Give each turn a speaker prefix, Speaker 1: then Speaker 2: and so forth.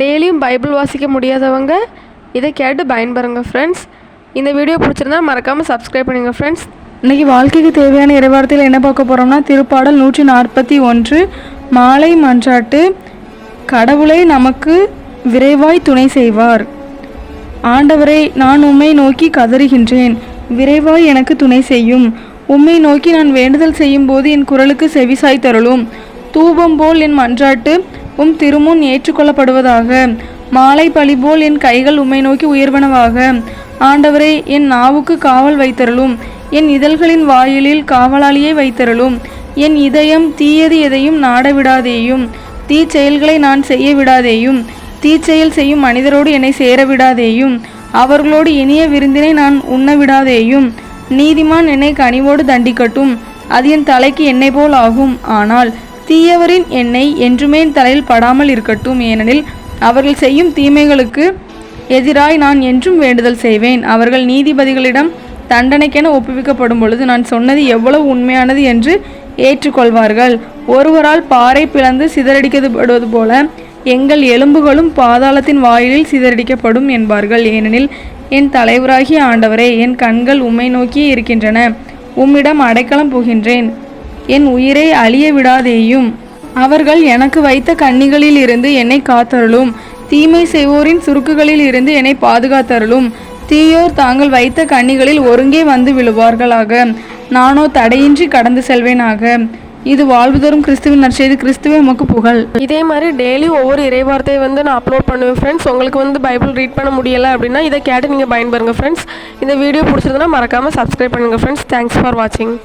Speaker 1: டெய்லியும் பைபிள் வாசிக்க முடியாதவங்க இதை கேட்டு பயன்பெறுங்க ஃப்ரெண்ட்ஸ் இந்த வீடியோ பிடிச்சிருந்தா மறக்காமல் சப்ஸ்கிரைப் பண்ணுங்கள் ஃப்ரெண்ட்ஸ்
Speaker 2: இன்றைக்கி வாழ்க்கைக்கு தேவையான இறைவாரத்தில் என்ன பார்க்க போகிறோம்னா திருப்பாடல் நூற்றி நாற்பத்தி ஒன்று மாலை மன்றாட்டு கடவுளை நமக்கு விரைவாய் துணை செய்வார். ஆண்டவரை நான் உம்மை நோக்கி கதறுகின்றேன். விரைவாய் எனக்கு துணை செய்யும். உம்மை நோக்கி நான் வேண்டுதல் செய்யும் போது என் குரலுக்கு செவிசாய் தருளும் தூபம் போல் என் மன்றாட்டு உம் திருமுன் ஏற்றுக்கொள்ளப்படுவதாக. மாலை பழி போல் என் கைகள் உம்மை நோக்கி உயர்வனவாக. ஆண்டவரே என் நாவுக்கு காவல் வைத்தருளும். என் இதழ்களின் வாயிலில் காவலாளியை வைத்தருளும். என் இதயம் தீயது எதையும் நாடவிடாதேயும். தீச்செயல்களை நான் செய்ய விடாதேயும் தீச்செயல் செய்யும் மனிதரோடு என்னை சேர விடாதேயும் அவர்களோடு இனிய விருந்தினை நான் உண்ண விடாதேயும் நீதிமான் என்னை கனிவோடு தண்டிக்கட்டும். அது என் தலைக்கு என்னை போல் ஆகும். ஆனால் தீயவரின் எண்ணெய் என்றுமே தலையில் படாமல் இருக்கட்டும் ஏனெனில் அவர்கள் செய்யும் தீமைகளுக்கு எதிராய் நான் என்றும் வேண்டுதல் செய்வேன். அவர்கள் நீதிபதிகளிடம் தண்டனைக்கென ஒப்புவிக்கப்படும் பொழுது நான் சொன்னது எவ்வளவு உண்மையானது என்று ஏற்றுக்கொள்வார்கள். ஒருவரால் பாறை பிளந்து சிதறடிக்கப்படுவது போல எங்கள் எலும்புகளும் பாதாளத்தின் வாயிலில் சிதறடிக்கப்படும் என்பார்கள். ஏனெனில் என் தலைவராகிய ஆண்டவரே என் கண்கள் உம்மை நோக்கியே இருக்கின்றன. உம்மிடம் அடைக்கலம் போகின்றேன் என் உயிரை அழிய விடாதேயும். அவர்கள் எனக்கு வைத்த கண்ணிகளில் இருந்து என்னை காத்தருளும். தீமை செய்வோரின் சுருக்குகளில் இருந்து என்னை பாதுகாத்தருளும். தீயோர் தாங்கள் வைத்த கண்ணிகளில் ஒருங்கே வந்து விழுவார்களாக. நானோ தடையின்றி கடந்து செல்வேனாக. இது வாழ்வு தரும் கிறிஸ்துவின் நற்செய்தி கிறிஸ்துவே உமக்கு புகழ்.
Speaker 1: இதே மாதிரி டெய்லி ஒவ்வொரு இறைவார்த்தையை வந்து நான் அப்லோட் பண்ணுவேன் ஃப்ரெண்ட்ஸ் உங்களுக்கு வந்து பைபிள் ரீட் பண்ண முடியலை அப்படின்னா இதை கேட்டு நீங்கள் பயன்பெறுங்க ஃப்ரெண்ட்ஸ் இந்த வீடியோ பிடிச்சிருந்தனா மறக்காமல் சப்ஸ்கிரைப் பண்ணுங்கள் ஃப்ரெண்ட்ஸ் தேங்க்ஸ் ஃபார் வாட்சிங்